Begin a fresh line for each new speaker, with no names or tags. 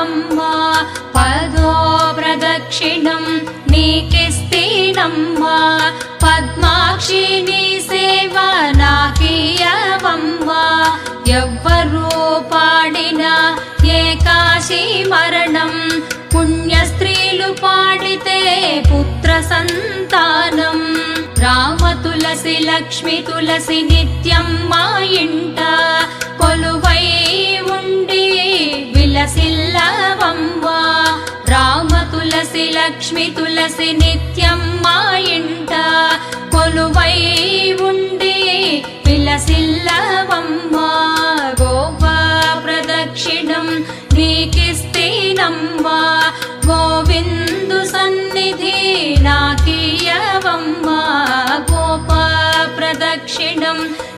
నీకిస్తానమ్మా పదో ప్రదక్షిణం నీకిస్తేనమ్మా పద్మాక్షి నీ సేవ నాకీయవమ్మా ఎవ్వరూ పాడిన ఏకాశి మరణం పుణ్య స్త్రీలు పాడితే పుత్ర సంతానం. రామ తులసి లక్ష్మి తులసి నిత్యం మా ఇంట విలసిల్లవమ్మా రామ తులసి లక్ష్మి తులసి నిత్యం మా ఇంట కొలువై ఉండి విలసిల్లవమ్మా గోపా ప్రదక్షిణం నీకిస్తేనమ్మా గోవిందు సన్నిధి నాకీయవమ్మా గోపా ప్రదక్షిణం